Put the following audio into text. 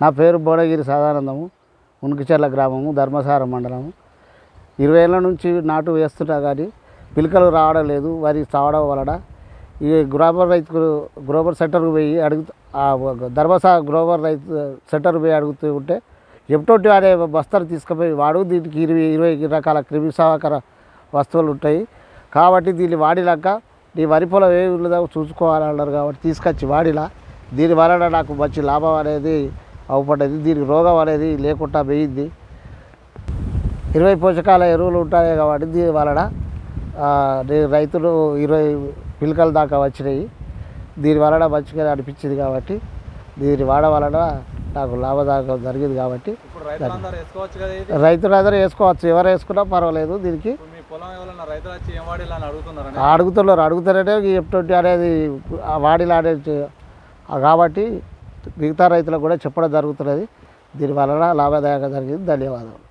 నా పేరు బోడగిరి సదానందము ఉనికిచెర్ల గ్రామము ధర్మసార మండలము. ఇరవై ఏళ్ళ నుంచి నాటు వేస్తున్నా కానీ పిలకలు రావడం లేదు వరి చావడం వలన. ఈ గ్రోబర్ రైతు గ్రోబర్ సెంటర్కు పోయి అడుగు ఆ ధర్మసార గ్రోబర్ రైతు సెంటర్కి పోయి అడుగుతూ ఉంటే ఎప్పటి అనే బస్తాలు తీసుకుపోయి వాడు దీనికి ఇరవై ఇరవై రకాల క్రిమి వస్తువులు ఉంటాయి. కాబట్టి దీన్ని వాడినాక నీ వరి పొలం ఏ ఉన్నదో చూసుకోవాలన్నారు కాబట్టి తీసుకొచ్చి వాడిలా దీని వలన నాకు మంచి లాభం అనేది అవపడ్డది దీనికి రోగం అనేది లేకుండా పోయింది. ఇరవై పోషకాల ఎరువులు ఉంటాయి కాబట్టి దీని వలన రైతులు ఇరవై పిలకల దాకా వచ్చినాయి. దీని వలన మంచిగా అనిపించింది కాబట్టి దీని వాడ వలన నాకు లాభదాయకం జరిగింది కాబట్టి రైతులందరూ వేసుకోవచ్చు ఎవరు వేసుకున్నా పర్వాలేదు దీనికి. అడుగుతున్నారు? అడుగుతారంటే ఎప్పుడు అనేది ఆ వాడిలా అనేది కాబట్టి మిగతా రైతులకు కూడా చెప్పడం జరుగుతున్నది. దీని వలన లాభదాయకంగా జరిగింది. ధన్యవాదాలు.